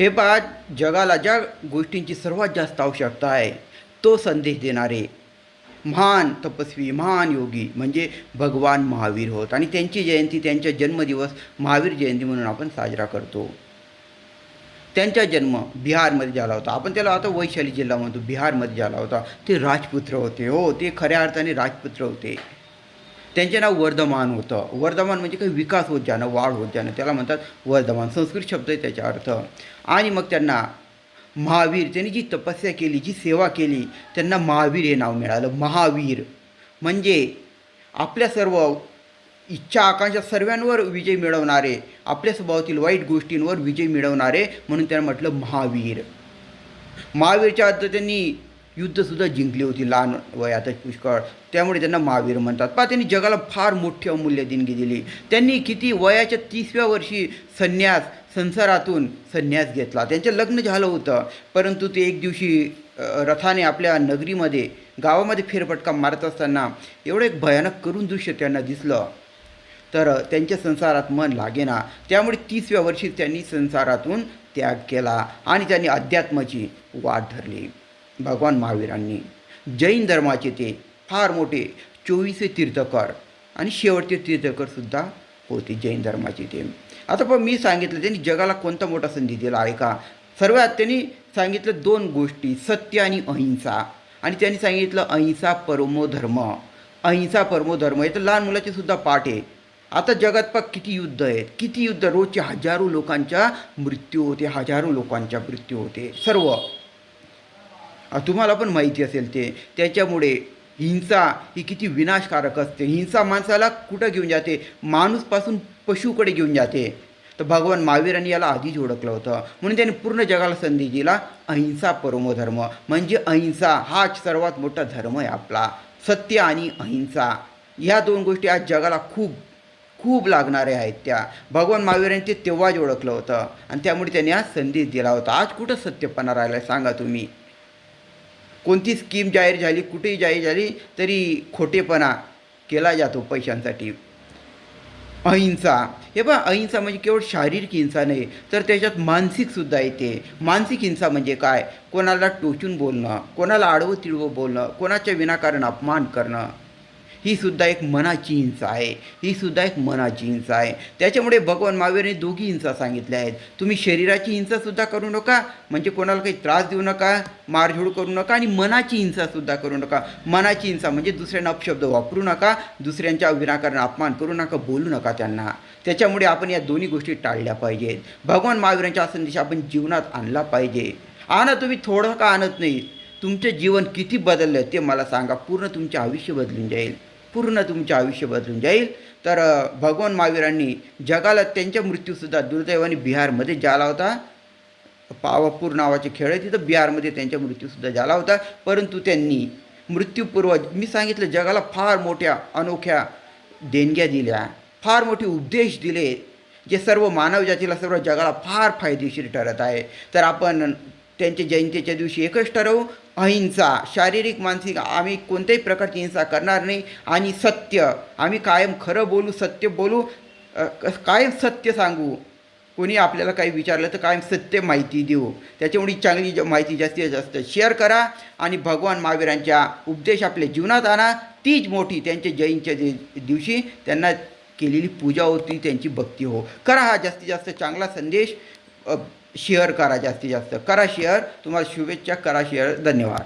हे पहा जगाला ज्या गोष्टींची सर्वात जास्त आवश्यकता आहे तो संदेश देणारे महान तपस्वी महान योगी म्हणजे भगवान महावीर होत. आणि त्यांची जयंती त्यांचा जन्मदिवस महावीर जयंती म्हणून आपण साजरा करतो. त्यांचा जन्म बिहारमध्ये झाला होता. आपण त्याला आता वैशाली जिल्हा म्हणतो बिहारमध्ये झाला होता. ते राजपुत्र होते. हो ते खऱ्या अर्थाने राजपुत्र होते. त्यांचे नाव वर्धमान होतं. वर्धमान म्हणजे काही विकास होत जाणं वाढ होत जाणं. त्याला म्हणतात वर्धमान संस्कृत शब्द आहे त्याचा अर्थ. आणि मग त्यांना महावीर त्यांनी जी तपस्या केली जी सेवा केली त्यांना महावीर हे नाव मिळालं. महावीर म्हणजे आपल्या सर्व इच्छा आकांक्षा सर्वांवर विजय मिळवणारे आपल्या स्वभावातील वाईट गोष्टींवर विजय मिळवणारे म्हणून त्यांना म्हटलं महावीर. महावीरच्या अर्थ त्यांनी युद्धसुद्धा जिंकली होती लहान वयातच पुष्कळ. त्यामुळे त्यांना महावीर म्हणतात. पहा त्यांनी जगाला फार मोठी अमूल्य देणगी दिली. त्यांनी किती वयाच्या तिसव्या वर्षी संन्यास संसारातून संन्यास घेतला. त्यांचं लग्न झालं होतं. परंतु ते एक दिवशी रथाने आपल्या नगरीमध्ये गावामध्ये फेरफटका मारत असताना एवढं एक भयानक करून दृश्य त्यांना दिसलं. तर त्यांच्या संसारात मन लागेना. त्यामुळे तिसव्या वर्षी त्यांनी संसारातून त्याग केला आणि त्यांनी अध्यात्माची वाट धरली. भगवान महावीरांनी. जैन धर्माचे ते फार मोठे चोवीसवे तीर्थकर आणि शेवटचे तीर्थकरसुद्धा होते जैन धर्माचे ते. आता पण मी सांगितलं त्यांनी जगाला कोणता मोठा संधी दिला? आहे का सर्वात त्यांनी सांगितलं दोन गोष्टी सत्य आणि अहिंसा. आणि त्यांनी सांगितलं अहिंसा परमो धर्म. अहिंसा परमो धर्म हे तर लहान मुलाचे सुद्धा पाठ आहे. आता जगात पा किती युद्ध आहेत. किती युद्ध? रोजचे हजारो लोकांच्या मृत्यू होते हजारो लोकांच्या मृत्यू होते. सर्व. तुम्हाला पण माहिती असेल ते. त्याच्यामुळे हिंसा ही किती विनाशकारक असते. हिंसा माणसाला कुठं घेऊन जाते? माणूसपासून पशुकडे घेऊन जाते. तर भगवान महावीरांनी याला आधीच ओळखलं होतं. म्हणून त्यांनी पूर्ण जगाला संधी दिला अहिंसा परमोधर्म. म्हणजे अहिंसा हा सर्वात मोठा धर्म आहे आपला. सत्य आणि अहिंसा. ह्या दोन गोष्टी आज जगाला खूप खूप लागणाऱ्या आहेत त्या. भगवान महावीरांनी ते तेव्हाच ओळखलं होतं. आणि त्यामुळे त्यांनी आज संदेश दिला होता. आज कुठं सत्यपणा राहिला आहे सांगा तुम्ही. कोणती स्कीम जाहीर झाली कुठेही जाहीर झाली तरी खोटेपणा केला जातो पैशांसाठी. अहिंसा. हे बघा अहिंसा म्हणजे केवळ शारीरिक हिंसा नाही तर त्याच्यात मानसिकसुद्धा येते. मानसिक हिंसा म्हणजे काय? कोणाला टोचून बोलणं कोणाला आडवं तिडवं बोलणं कोणाच्या विनाकारण अपमान करणं. ही सुद्धा एक मनाची हिंसा आहे. ही सुद्धा एक मनाची हिंसा आहे. त्याच्यामुळे भगवान महावीरने दोघी हिंसा सांगितल्या आहेत. तुम्ही शरीराची हिंसासुद्धा करू नका म्हणजे कोणाला काही त्रास देऊ नका मारझोड करू नका आणि मनाची हिंसासुद्धा करू नका. मनाची हिंसा म्हणजे दुसऱ्यांना अपशब्द वापरू नका दुसऱ्यांच्या विनाकारण अपमान करू नका बोलू नका त्यांना. त्याच्यामुळे आपण या दोन्ही गोष्टी टाळल्या पाहिजेत. भगवान महावीरांच्या संदेश आपण जीवनात आणला पाहिजे. आणा तुम्ही थोडं का आणत नाही? तुमचं जीवन किती बदललं ते मला सांगा. पूर्ण तुमचे आयुष्य बदलून जाईल. पूर्ण तुमचे आयुष्य बदलून जाईल. तर भगवान महावीरांनी जगाला त्यांच्या मृत्यूसुद्धा दुर्दैवाने बिहारमध्ये झाला होता. पावापूर नावाचे खेळ आहे तिथं बिहारमध्ये त्यांच्या मृत्यूसुद्धा झाला होता. परंतु त्यांनी मृत्यूपूर्व मी सांगितलं जगाला फार मोठ्या अनोख्या देणग्या दिल्या फार मोठे उपदेश दिले जे सर्व मानव जातीला सर्व जगाला फार फायदेशीर ठरत आहे. तर आपण त्यांच्या जयंतीच्या दिवशी एकच ठरवू अहिंसा शारीरिक मानसिक आम्ही कोणत्याही प्रकारची हिंसा करणार नाही. आणि सत्य आम्ही कायम खरं बोलू सत्य बोलू कायम सत्य सांगू. कोणी आपल्याला काही विचारलं तर कायम सत्य माहिती देऊ. त्याच्यामुळे चांगली ज- माहिती जास्तीत जास्त शेअर करा आणि भगवान महावीरांच्या उपदेश आपल्या जीवनात आणा. तीच मोठी त्यांच्या जैनच्या दिवशी त्यांना केलेली पूजा होती त्यांची भक्ती हो. करा हा जास्तीत जास्त चांगला संदेश. अ, शेअर करा जास्तीत जास्त. करा शेअर. तुम्हाला शुभेच्छा करा शेअर. धन्यवाद.